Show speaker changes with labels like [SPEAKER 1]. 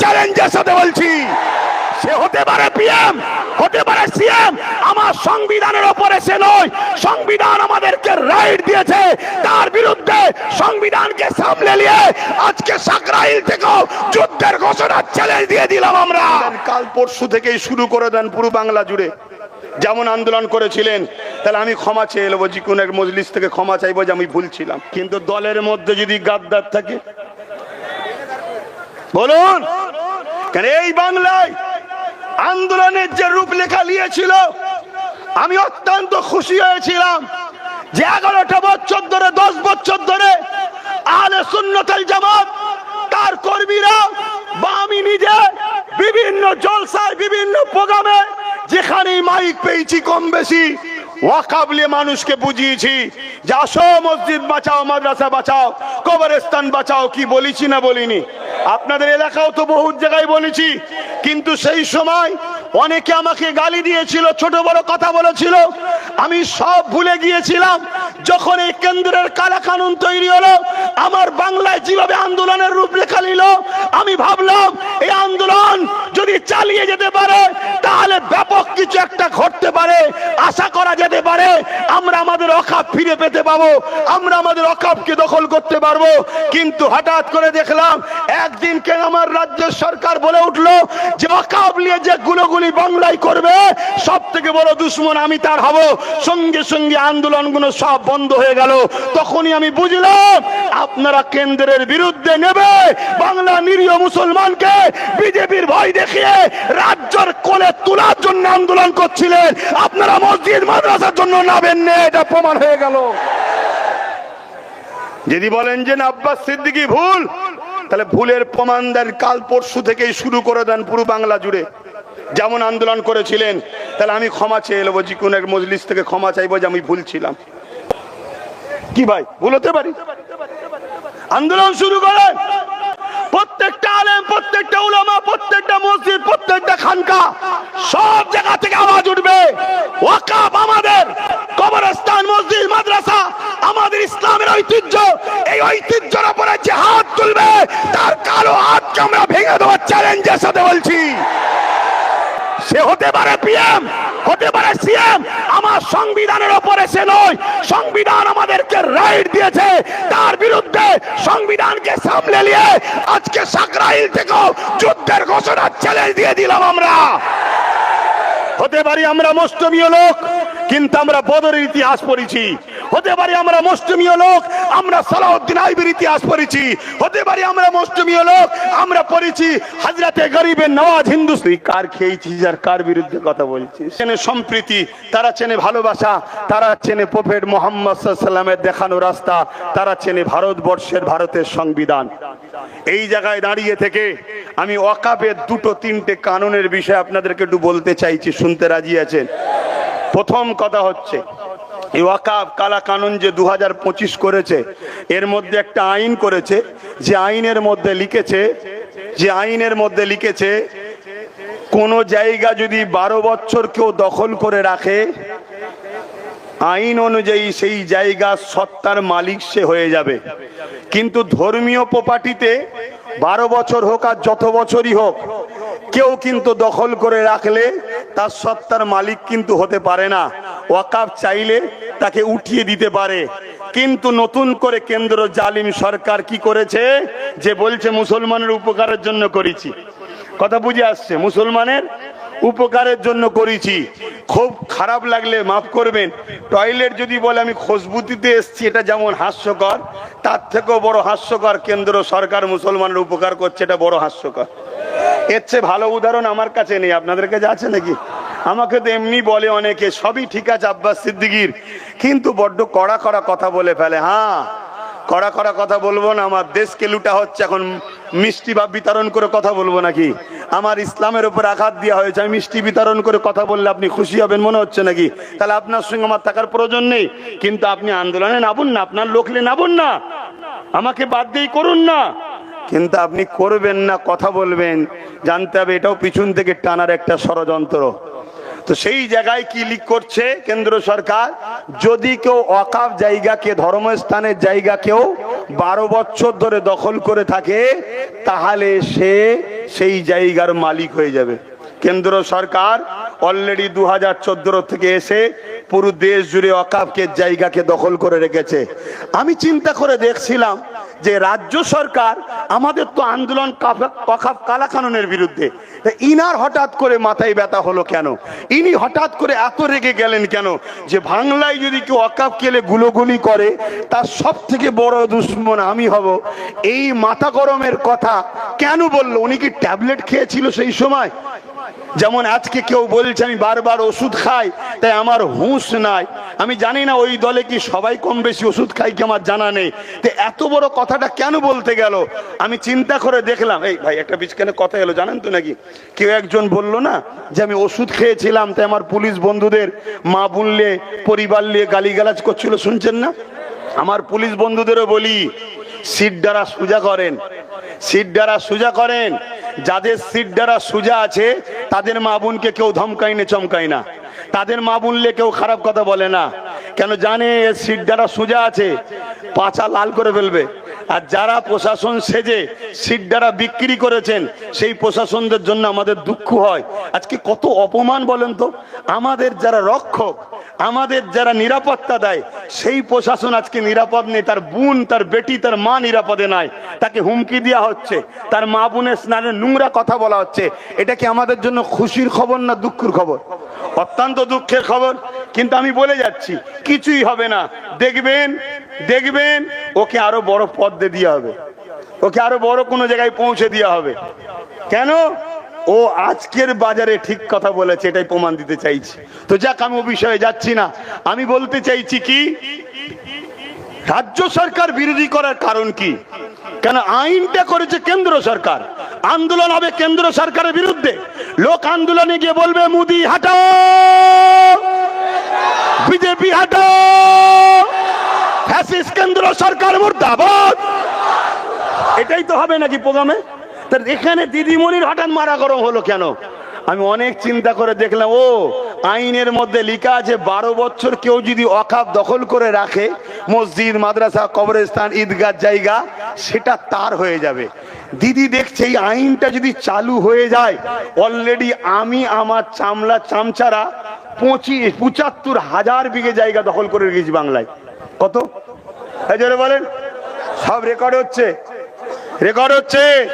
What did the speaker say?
[SPEAKER 1] চ্যালেঞ্জের সাথে বলছি। সে হতে পারে পিএম হতে পারে সিএম আমার সংবিধানের ওপরে সে নয়। সংবিধান আমাদেরকে রাইট দিয়েছে। তার বিরুদ্ধে সংবিধানকে সামলে নিয়ে আজকে সাকরাইল থেকেও যুদ্ধের ঘোষণা চ্যালেঞ্জ দিয়ে দিলাম আমরা। কাল পরশু থেকেই শুরু করে দেন পুরো বাংলা জুড়ে। যেমন আন্দোলন করেছিলেন, তাহলে আমি ক্ষমা চেয়ে নেব, যে কোনো এক মজলিস থেকে ক্ষমা চাইব যে আমি ভুল ছিলাম। কিন্তু দলের মধ্যে যদি গাদ্দার থাকে বলুন, কেন এই বাংলায় আন্দোলনের যে রূপলেখা নিয়েছিল আমি অত্যন্ত খুশি হয়েছিলাম যে এগারোটা বছর ধরে, দশ বছর ধরে আলে সুন্নতাল জামাত, তার কর্মীরা বা আমি নিজে বিভিন্ন জলসায়, বিভিন্ন প্রোগ্রামে যেখানে মাইক পেয়েছি কম বেশি, ওয়াকাবলে মানুষকে বুঝিয়েছি যে আসো মসজিদ বাঁচাও, মাদ্রাসা বাঁচাও, কবরস্থান বাঁচাও, কি বলেছি না বলিনি। আপনাদের এলাকাও তো বহু জায়গায় বলেছি, কিন্তু সেই সময় অনেকে আমাকে গালি দিয়েছিল, ছোট বড় কথা বলেছিল। আমি সব ভুলে গিয়েছিলাম, যখন এই কেন্দ্রের কালা কানুন তৈরি হলো, আমার বাংলায় যেভাবে আন্দোলনের রূপরেখা নিল, আমি ভাবলাম, এই আন্দোলন যদি চালিয়ে যেতে পারে, তাহলে ব্যাপক কিছু একটা ঘটতে পারে। আশা করা যেতে পারে, আমরা আমাদের অকাপ ফিরে পেতে পাবো, আমরা আমাদের অকাপকে দখল করতে পারব। কিন্তু হঠাৎ করে দেখলাম একদিন কেন আমার রাজ্য সরকার বলে উঠল যে অকাপ নিয়ে যে গুলোগুলি বাংলায় করবে সব থেকে বড় দুশ্মন আমি তার হব। সঙ্গে সঙ্গে আন্দোলনগুলো সব বন্ধ হয়ে গেল। তখনই আমি বুঝলাম, আপনারা কেন্দ্রের বিরুদ্ধে নেবে, বাংলা নিরীহ মুসলমানকে বিজেপির ভয় দেখিয়ে রাজ্যের কোলে তোলার জন্য আন্দোলন করছিলেন। আপনারা মসজিদ, মাদ্রাসার জন্য নাবেন না, এটা প্রমাণ হয়ে গেল। যদি বলেন যে আব্বাস সিদ্দিকি ভুল তাহলে ভুলের প্রমাণ দেন, কাল পরশু থেকেই শুরু করে দেন পুরো বাংলা জুড়ে। যেমন আন্দোলন করেছিলেন, তাহলে আমি ক্ষমা চেয়ে নেব, যে কোনো এক মজলিস থেকে ক্ষমা চাইব যে আমি ভুল ছিলাম কি ভাই, ভুল হতে পারি? আন্দোলন শুরু করেন। প্রত্যেকটা আলেম, প্রত্যেকটা উলামা, প্রত্যেকটা মসজিদ, প্রত্যেকটা খানকা, সব জায়গা থেকে আওয়াজ উঠবে। ওয়াকাব আমাদের। কবরস্থান, মসজিদ, মাদ্রাসা, আমাদের ইসলামের ঐতিহ্য। এই ঐতিহ্যের উপরে যে হাত তুলবে, তার কালো হাতকে আমরা ভেঙে দেওয়ার চ্যালেঞ্জের সাথে বলছি। সে হতে পারে পিএম হতে পারে সিএম আমার সংবিধানের ওপরে সে নয়। সংবিধান আমাদেরকে রাইট দিয়েছে। তার বিরুদ্ধে সংবিধানকে সামলে নিয়ে আজকে সাকরাইল থেকেও যুদ্ধের ঘোষণা চ্যালেঞ্জ দিয়ে দিলাম আমরা। হতে পারি আমরা মুষ্টমীয় লোক, কিন্তু আমরা বদরের ইতিহাস পড়েছি। হতে পারি আমরা মুষ্টমীয় লোক, আমরা সালাউদ্দিন আইবির ইতিহাস পড়েছি। হতে পারি আমরা মুষ্টমীয় লোক, আমরা পড়েছি হাজরাতে গরিবের নওয়াজ হিন্দু কার খেয়েছিস আর কার বিরুদ্ধে কথা বলছিস? চেনে সম্প্রীতি, তারা চেনে ভালোবাসা, তারা চেনে প্রফেট মোহাম্মদ সাল্লামের দেখানো রাস্তা, তারা চেনে ভারতবর্ষের ভারতের সংবিধান। এই জায়গায় দাঁড়িয়ে থেকে আমি ওয়াকাবের দুটো তিনটে কানুনের বিষয়ে আপনাদেরকে একটু বলতে চাইছি, শুনতে রাজি আছেন? প্রথম কথা হচ্ছে, এই ওয়াকাব কালা কানুন যে দু হাজার পঁচিশ করেছে, এর মধ্যে একটা আইন করেছে, যে আইনের মধ্যে লিখেছে, যে আইনের মধ্যে লিখেছে, কোন জায়গা যদি বারো বছর কেউ দখল করে রাখে, আইন অনুযায়ী সেই জায়গা সত্তার মালিক সে হয়ে যাবে। কিন্তু ধর্মীয় প্রপার্টিতে বারো বছর হোক আর যত বছরই হোক, কেউ কিন্তু দখল করে রাখলে তার সত্তার মালিক কিন্তু হতে পারে না। ওয়াকাফ চাইলে তাকে উঠিয়ে দিতে পারে। কিন্তু নতুন করে কেন্দ্র জালিম সরকার কি করেছে? যে বলছে, মুসলমানের উপকারের জন্য করেছি। কথা বুঝে আসছে, মুসলমানের উপকারের জন্য করেছি। খুব খারাপ লাগলে মাফ করবেন। টয়লেট যদি বলে আমি খুশবুতিতে এসছি, এটা যেমন হাস্যকর, তার থেকেও বড় হাস্যকর কেন্দ্র সরকার মুসলমানের উপকার করছে, এটা বড় হাস্যকর। এর চেয়ে ভালো উদাহরণ আমার কাছে নেই। আপনাদের কাছে আছে নাকি? আমাকে তো এমনি বলে অনেকে, সবই ঠিক আছে আব্বাস সিদ্দিকির। কিন্তু বড্ড কড়া কড়া কথা বলে ফেলে। হ্যাঁ কড়া কড়া কথা বলব না, আমার দেশকে লুটা হচ্ছে এখন মিষ্টি ভাব বিতরণ করে কথা বলব নাকি? আমার ইসলামের উপর আঘাত দেওয়া হয়েছে, আমি মিষ্টি বিতরণ করে কথা বললে আপনি খুশি হবেন মনে হচ্ছে নাকি? তাহলে আপনার সঙ্গে আমার থাকার প্রয়োজন নেই, কিন্তু আপনি আন্দোলনে নামুন না, আপনার লোকলে নামুন না। আমাকে বাদ দিয়েই করুন না। কিন্তু আপনি করবেন না, কথা বলবেন। জানতে হবে এটাও পিছন থেকে টানার একটা ষড়যন্ত্র। তো সেই জায়গায় কি লিক করছে কেন্দ্র সরকার? যদি কেউ অকাপ জায়গাকে, ধর্মস্থানের জায়গা কেউ বারো বছর ধরে দখল করে থাকে, তাহলে সে সেই জায়গার মালিক হয়ে যাবে। কেন্দ্র সরকার অলরেডি দু হাজার চোদ্দ থেকে এসে পুরো দেশ জুড়ে অকাপকে জায়গাকে দখল করে রেখেছে। আমি চিন্তা করে দেখছিলাম যে রাজ্য সরকার আমাদের তো আন্দোলন অকাপ কালাকানুনের বিরুদ্ধে। তা ইনার হঠাৎ করে মাথায় ব্যথা হলো কেন? ইনি হঠাৎ করে এত রেগে গেলেন কেন? যে বাংলায় যদি কেউ অকাপ কেলে গুলোগুলি করে, তার সব থেকে বড় দুশ্মন আমি হব। এই মাথা গরমের কথা কেন বলল? উনি কি ট্যাবলেট খেয়েছিল সেই সময়? যেমন আজকে কেউ বলছে, আমি বারবার ওষুধ খাই, তাই আমার হুঁশ নাই। আমি জানি না ওই দলে কি সবাই কম বেশি ওষুধ খাই কি আমার জানা নেই। তো এত বড় কথাটা কেন বলতে গেল? আমি চিন্তা করে দেখলাম, এই ভাই একটা বিচখানে কথা এলো, জানেন তো নাকি? কেউ একজন বলল না যে আমি ওষুধ খেয়েছিলাম, তাই আমার পুলিশ বন্ধুদের মা বুনলে পরিবার নিয়ে গালিগালাজ করছিল, শুনছেন না? আমার পুলিশ বন্ধুদেরও বলি, সিট দ্বারা সোজা করেন। সিট দ্বারা সোজা করেন, যাদের সিট দ্বারা সোজা আছে, তাদের মা বোনকে কেউ ধমকাই না চমকাই না। তাদের মা বোনলে কেউ খারাপ কথা বলে না। কেন জানে সিট দ্বারা সোজা আছে পাছা লাল করে ফেলবে। আর যারা প্রশাসন সেজে সিট দ্বারা বিক্রি করেছেন, সেই প্রশাসনদের জন্য আমাদের দুঃখ হয়। আজকে কত অপমান বলেন তো? আমাদের যারা রক্ষক, আমাদের যারা নিরাপত্তা দেয়, সেই প্রশাসন আজকে নিরাপদ নেই। তার বোন, তার বেটি, তার মা নিরাপদে নাই। তাকে হুমকি দেওয়া হচ্ছে। তার মা বোনের স্নানের নোংরা কথা বলা হচ্ছে। এটা কি আমাদের জন্য খুশির খবর না দুঃখের খবর? অত্যন্ত দুঃখের খবর, কিন্তু আমি বলে যাচ্ছি, কিছুই হবে না। দেখবেন দেখবেন, ওকে আরও বড় পদ দিয়ে হবে। ওকে আরও বড় কোনো জায়গায় পৌঁছে দেওয়া হবে। কেন? ও আজকের বাজারে ঠিক কথা বলেছে, এটাই প্রমাণ দিতে চাইছি। তো যাক, আমি ও বিষয়ে যাচ্ছি না। আমি বলতে চাইছি কি? রাজ্য সরকার বিরোধী করার কারণ কি? কেন আইনটা করেছে কেন্দ্র সরকার? আন্দোলন হবে কেন্দ্র সরকারের বিরুদ্ধে। লোক আন্দোলনে গিয়ে বলবে, মুদি, হাটাও। বিজেপি ফ্যাসিস্ট কেন্দ্র সরকার মুর্দাবাদ। এটাই তো হবে নাকি প্রোগ্রামে? এখানে দিদিমণির হঠাৎ মারা গরম হলো কেন? আমি অনেক চিন্তা করে দেখলাম, ও আইনের মধ্যে লেখা আছে, বারো বছর কেউ যদি অকাপ দখল করে রাখে, মসজিদ, মাদ্রাসা, কবরস্থান, ঈদগাহ জায়গা, সেটা তার হয়ে যাবে। দিদি দেখছে এই আইনটা যদি চালু হয়ে যায় অলরেডি আমি আমার চামলা চামচারা পঁচিশ, পঁচাত্তর হাজার বিঘে জায়গা দখল করে রেখেছি বাংলায়। কত? বলেন। সব রেকর্ড হচ্ছে। রেকর্ড হচ্ছে।